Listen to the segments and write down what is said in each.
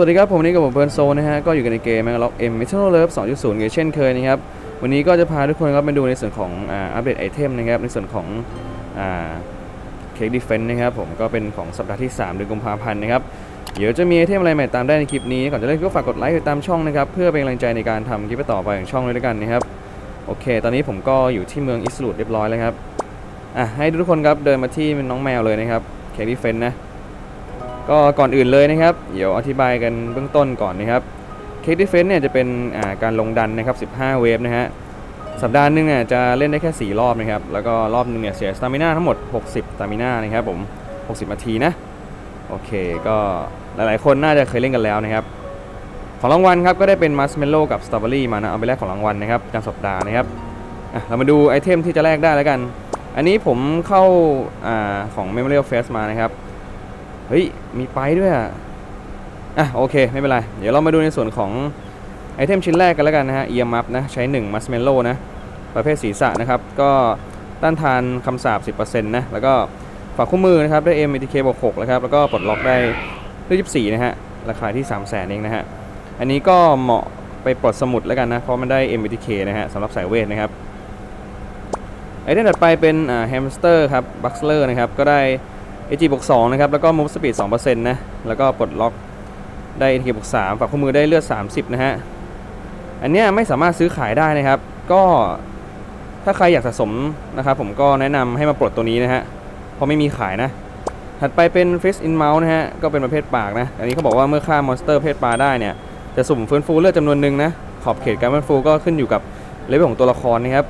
วัสดีครับผมวันนี้กับผมเบิร์นโซนะฮะก็อยู่กันในเกม m ม g ล็อกเอ็มมิชชั่นเลิฟ2.0กันเช่นเคยนะครับวันนี้ก็จะพาทุกคนครับมาดูในส่วนของอ,อัปเดตไอเทมนะครับในส่วนของเค้กดิเฟนนะครับผมก็เป็นของสัปดาห์ที่ 3 เดือนกุมภาพันธ์นะครับเดี๋ยวจะมีไอเทมอะไรใหม่ตามได้ในคลิปนี้ก่อนจะเริ่มก็ฝากกดไลค์ติดตามช่องนะครับเพื่อเป็นกำลังใจในการทำคลิปต่อไปของช่องด้วยกันนะครับโอเค ตอนนี้ผมก็อยู่ที่เมืองอิสลูดเรียบร้อยแล้วครับอะให้ทุกคนครับเดินมาที่น้องแมวเลยนะครับเค้กดิเฟนนะ ก็ก่อนอื่นเลยนะครับ เดี๋ยวอธิบายกันเบื้องต้นก่อนนะครับเค้กดิเฟนเนี่ยจะเป็นาการลงดันนะครับ 15 เวฟนะฮะ สัปดาห์หนึงเนี่ยจะเล่นได้แค่ 4 รอบนะครับ แล้วก็รอบหนึงเนี่ยเสียสตามิน่าทั้งหมด 60สตามิน่านะครับผม 60นาทีนะ โอเค ก็หลายๆ คนน่าจะเคยเล่นกันแล้วนะครับ ของรางวัลครับก็ได้เป็นมัสเมลโล่กับสตรอเบอรี่มานะ เอาไปแลกของรางวัลนะครับประจำสัปดาห์นะครับเรามาดูไอเทมที่จะแลกได้แล้วกัน อันนี้ผมเข้าอของ Memorial Face มานะครับ เฮ้ย มีไปด้วยอะ อะ โอเค ไม่เป็นไร เดี๋ยวเรามาดูในส่วนของไอเทมชิ้นแรกกันแล้วกันนะฮะ EMF นะ ใช้1 Marshmallow นะ ประเภทศีรษะนะครับ ก็ต้านทานคำสาบ 10%นะ แล้วก็ฝากคู่มือนะครับ ได้ MTK บวก6นะครับ แล้วก็ปลดล็อกได้ด้วย24 นะฮะ ราคาที่ 3 0 0 0 0 0เองนะฮะ อันนี้ก็เหมาะไปปลดสมุดแล้วกันนะ เพราะมันได้ MTK นะฮะสำหรับสายเวทนะครับไอเทมถัดไปเป็นแฮมสเตอร์ครับ บัคเลอร์นะครับ ก็ได้ AG บวก2นะครับ แล้วก็ Move Speed 2%นะ แล้วก็ปลดล็อกได้ ATK บวก3ฝากข้อมือได้เลือด 30 นะฮะ อันเนี้ยไม่สามารถซื้อขายได้นะครับ ก็ถ้าใครอยากสะสมนะครับ ผมก็แนะนำให้มาปลดตัวนี้นะฮะ เพราะไม่มีขายนะ ถัดไปเป็น Fish in Mouth นะฮะ ก็เป็นประเภทปากนะ อันนี้เขาบอกว่าเมื่อฆ่ามอนสเตอร์เพศปลาได้เนี่ย จะสุ่มฟื้นฟูเลือดจำนวนหนึ่งนะ ขอบเขตการฟื้นฟูก็ขึ้นอยู่กับเลเวลของตัวละครนะครับ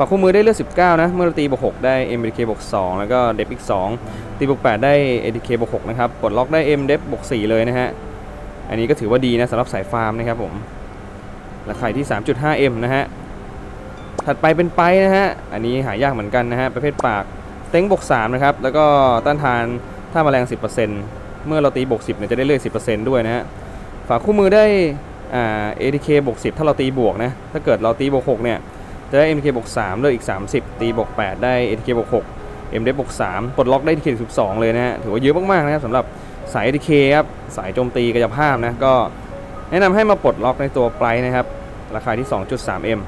ฝากคู่มือได้เลือด19 นะ เมื่อเราตีบวก6ได้ MDK บวก2แล้วก็เดฟอีก 2 ตีบวก8ได้ ADK บวก6นะครับปลดล็อกได้ M เดฟบวก4เลยนะฮะ อันนี้ก็ถือว่าดีนะสำหรับสายฟาร์มนะครับผมราคาที่ 3.5M นะฮะ ถัดไปเป็นไปนะฮะ อันนี้หายากเหมือนกันนะฮะ ประเภทปาก เต็งบวก3นะครับ แล้วก็ต้านทานถ้าแมลง 10%เมื่อเราตีบวก10เนี่ยจะได้เลือด10%ด้วยนะฮะ ฝากคู่มือได้อ่า ADK บวก10 ถ้าเราตีบวกนะ ถ้าเกิดเราตีบวก6เนี่ย จะได้ MK บวก3เลยอีก 30 ตีบวก8ได้ ATK บวก6 MD บวก3ปลดล็อกได้ ATK 12 เลยนะฮะถือว่าเยอะมากๆนะครับสำหรับสาย ATK ครับสายโจมตีกายภาพนะก็แนะนำให้มาปลดล็อกในตัวไพรนะครับราคาที่ 2.3M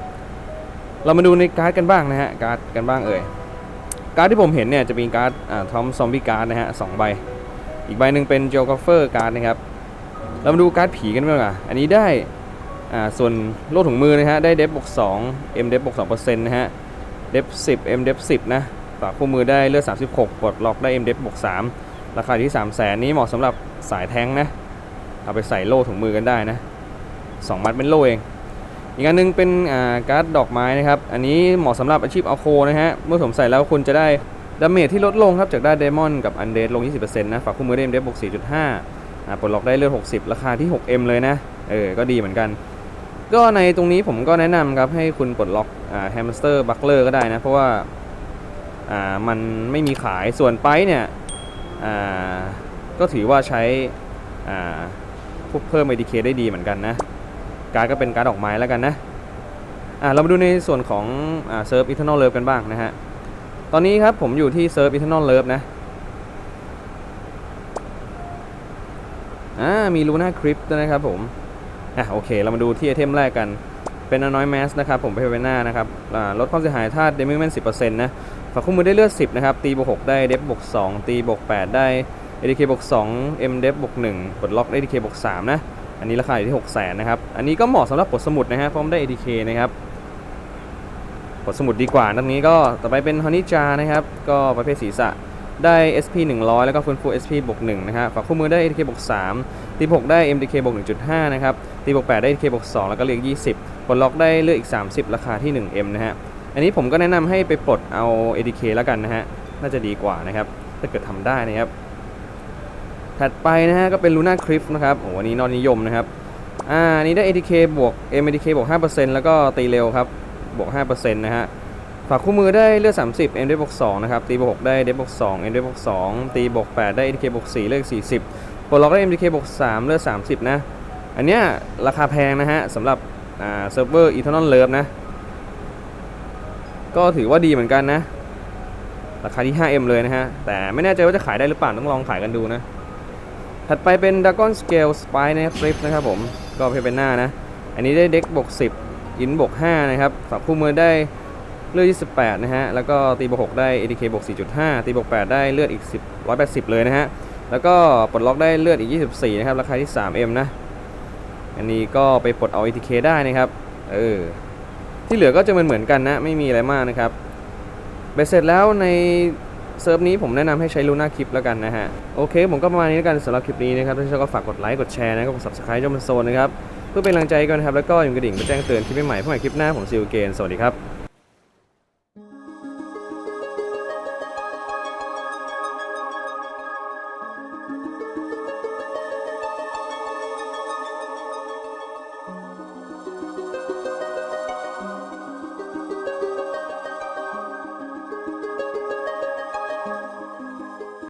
เรามาดูในการ์ดกันบ้างนะฮะการ์ดกันบ้างเอ่ยการ์ดที่ผมเห็นเนี่ยจะมีการ์ดทอมซอมบี้การ์ดนะฮะสองใบ อีกใบหนึ่งเป็น Geographer การ์ดนะครับ เรามาดูการ์ดผีกันบ้างอะอันนี้ได้ ส่วนโล่ถุงมือนะฮะได้เดฟบวก2 M เดฟบวก2%นะฮะเดฟ10 M เดฟ10นะฝากคู่มือได้เลือด36ปลดล็อกได้ M เดฟบวก3ราคาที่ 3 0 0แสนนี้เหมาะสำหรับสายแท้งนะเอาไปใส่โล่ถุงมือกันได้นะ2มัดเป็นโล่เอง อีกอันนึงเป็นอ่าการ์ดดอกไม้นะครับ อันนี้เหมาะสำหรับอาชีพเอาโคนะฮะเมื่อสวมใส่แล้วคุณจะได้ดาเมจที่ลดลงครับจากได้เดมอนกับอันเดลง 20%นะฝากคู่มือได้ M เดฟบวก4.5อ่าปลดล็อกได้เลือด60 ราคาที่ 6M เลยนะเออก็ดีเหมือนกัน ก็ในตรงนี้ผมก็แนะนำครับให้คุณปลดล็อกแฮมสเตอร์บัคเลอร์ก็ได้นะ เพราะว่าามันไม่มีขายส่วนไปเนี่ยก็ถือว่าใช้พวกเพิ่ม ADK ได้ดีเหมือนกันนะ การก็เป็นการดอกไม้แล้วกันนะเรามาดูในส่วนของเซิร์ฟอีเทอร์นอลเลิฟกันบ้างนะฮะ ตอนนี้ครับผมอยู่ที่เซิร์ฟอีเทอร์นอลเลิฟนะมีลูน่าคริปด้วยนะครับผม อะโอเค เรามาดูที่ไอเทมแรกกัน เป็นอน้อยแมสนะครับ ผมเพเวน่านะครับลดความเสียหายธาตุเดมิเมนสิบเปอร์เซ็นต์นะฝากคู่มือได้เลือด 10 นะครับ ตีบวก6ได้ เดฟบวก2ตีบวก8ได้ ADK บวก2 M เดฟบวก1ปลดล็อกได้ ADK บวก3นะ อันนี้ราคาอยู่ที่ 6 0 0 0 0นะครับ อันนี้ก็เหมาะสำหรับปลดสมุดนะฮะเพราะมันได้ ADK นะครับปลดสมุดดีกว่าตรงนี้ก็ต่อไปเป็นฮอนิจานะครับ ก็ประเภทศีรษะ ได้ SP 100 แล้วก็ฟื้นฟู SP บวก1นะฮะฝากคู่มือได้ ADK บวก3ตีบวกได้ MDK บวก1.5 นะครับ ตีบวก8ได้ ADK บวก2แล้วก็เรียก20ปลดล็อกได้เลือกอีก 30 ราคาที่ 1M นะฮะ อันนี้ผมก็แนะนำให้ไปปลดเอา ADK แล้วกันนะฮะ น่าจะดีกว่านะครับ ถ้าเกิดทำได้นะครับ ถัดไปนะฮะก็เป็น Luna Cliff นะครับ โอ้อันนี้นอนิยมนะครับ อ่านี้ได้ ADK บวก MDK บวก5%แล้วก็ตีเร็วครับ บวก5%นะฮะ ฝากคู่มือได้เลือด 30 M ได้บวก2นะครับ ตีบวก6ได้เดบวก2 M ได้บวก2ตีบวก8ได้ ADK บวก4เลือก40ปลดล็อกได้ MDK บวก3เลือด 30 นะ อันเนี้ยราคาแพงนะฮะสำหรับอ่าเซิร์ฟเวอร์ Eternal Love นะ ก็ถือว่าดีเหมือนกันนะ ราคาที่ 5M เลยนะฮะ แต่ไม่แน่ใจว่าจะขายได้หรือเปล่าต้องลองขายกันดูนะ ถัดไปเป็น Dragon Scale Spy นะครับ Flip นะครับผม ก็เพเป็นหน้านะ อันนี้ได้เด็กบวก10ยินบวก5นะครับสับคู่มือได้ เลือด 28 นะฮะ แล้วก็ตีบวก6ได้ ATK บวก 4.5 ตีบวก 8 ได้เลือดอีก 10 180 เลยนะฮะ แล้วก็ปลดล็อกได้เลือดอีก 24 นะครับ ราคาที่ 3M นะ อันนี้ก็ไปปลดเอา ATK ได้นะครับ เออ ที่เหลือก็จะเหมือนเหมือนกันนะ ไม่มีอะไรมากนะครับเบ็ดเสร็จแล้วในเซิร์ฟนี้ผมแนะนำให้ใช้ลูน่าคลิปแล้วกันนะฮะ โอเค ผมก็ประมาณนี้แล้วกันสำหรับคลิปนี้นะครับถ้าชอบก็ฝากกดไลค์ กดแชร์นะครับกด subscribe จอมันโซนนะครับ เพื่อเป็นกำลังใจกันนะครับ แล้วก็อย่าลืมกระดิ่งไปแจ้งเตือนคลิปใหม่ๆเพื่อใหม่คลิปหน้าผมซิลเกนสวัสดีครับ